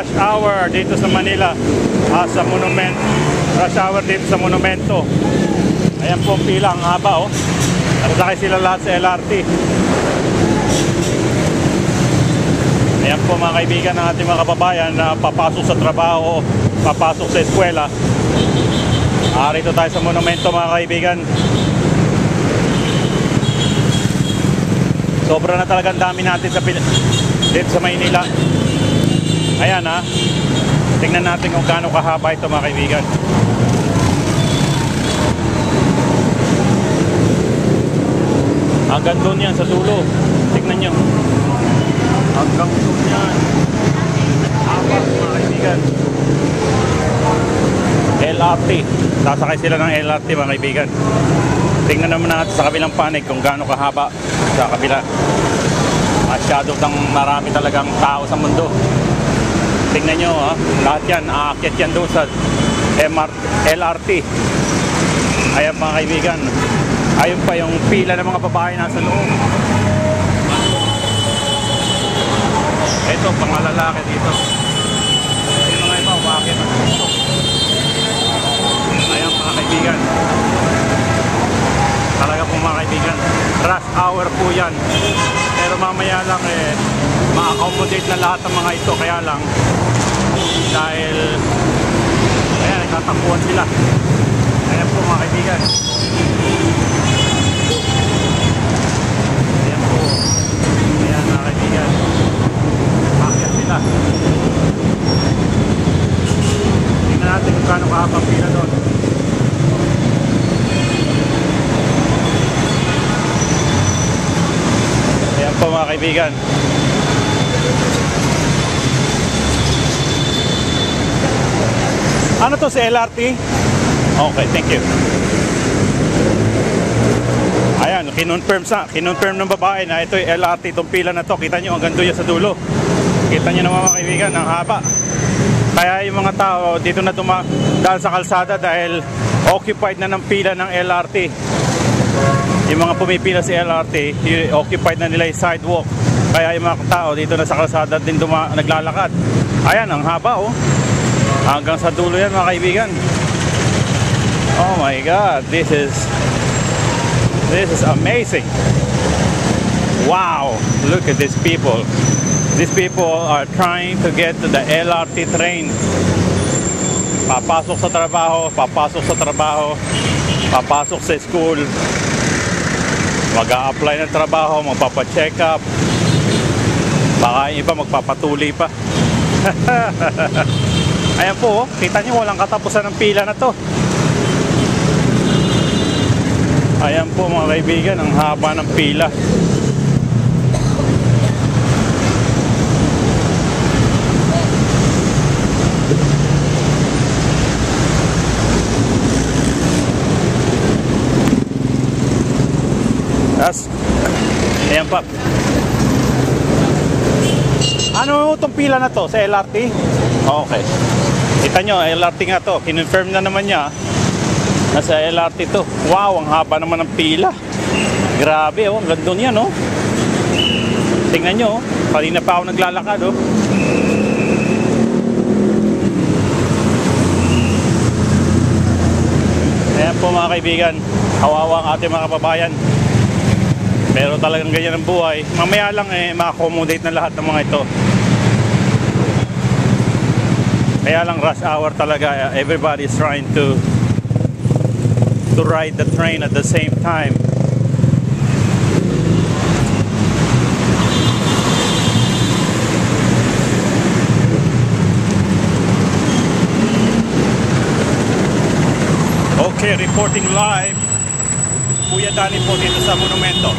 rush hour dito sa Manila ah, sa monument rush hour dito sa monumento. Ayan po pila ang haba oh. Nakasakay sila lahat sa LRT ayan po mga kaibigan ng ating mga kababayan na papasok sa trabaho papasok sa eskwela. Ah, rito tayo sa monumento mga kaibigan. Sobra na talagang dami natin sa dito sa Maynila ayan ha? Tingnan natin kung gaano kahaba ito mga kaibigan. Hanggang doon yan sa dulo. Tingnan nyo. Hanggang doon yan. Haba mga kaibigan. LRT sasakay sila ng LRT mga kaibigan. Tingnan naman natin sa kabilang panig kung gaano kahaba sa kabila. Masyado ng marami talagang tao sa mundo tingnan nyo ha lahat yan aakyat yan doon sa MR, LRT ayan mga kaibigan. Ayun pa yung pila ng mga babae nasa loob. Ito pang lalaki dito. Yung mga iba dito. Ayan mga kaibigan. Talaga po mga kaibigan rush hour po yan. Pero mamaya lang eh ma-accommodate na lahat ng mga ito. Kaya lang dahil ayan nagtatakbuhan sila. Ayan po mga kaibigan. Ayan po. Ayan mga kaibigan. Akyat sila. Tingnan natin kung gaano kahabang pila doon. Ayan po mga kaibigan. Ano to sa LRT? Okay, thank you. Ayan, kinonfirm sa, kinonfirm ng babae na ito yung LRT, itong pila na to. Kita nyo, hanggang doon yan sa dulo. Kita nyo naman mga kaibigan, ang haba. Kaya yung mga tao dito na duma dahil sa kalsada dahil occupied na ng pila ng LRT yung mga pumipila sa LRT, y- occupied na nila yung sidewalk. Kaya yung mga tao dito na sa kalsada din duma, naglalakad. Ayan, ang haba oh. Hanggang sa dulo yan mga kaibigan. Oh my God, this is this is amazing. Wow, look at these people. These people are trying to get to the LRT train. Papasok sa trabaho, papasok sa trabaho, papasok sa school, mag apply ng trabaho, magpapa-check up. Baka yung iba magpapatuloy pa. Ayan po, oh. kita nyo walang katapusan ng pila na to. Ayan po mga kaibigan, ang haba ng pila. Tapos, ayan pa. Ano itong pila na to? Sa LRT? Okay. Kita nyo, LRT nga to. Kinonfirm na naman niya. Nasa LRT to. Wow, ang haba naman ng pila. Grabe, oh. Ang ganda niya, no? Tingnan nyo, oh. Kanina pa ako naglalakad, oh. Ayan po mga kaibigan. Kawawa ang ating mga kababayan. Pero talagang ganyan ang buhay. Mamaya lang eh, ma-accommodate na lahat ng mga ito. Kaya lang rush hour talaga. Everybody is trying to to ride the train at the same time. Okay, reporting live. Kuya Dani po dito sa Monumento.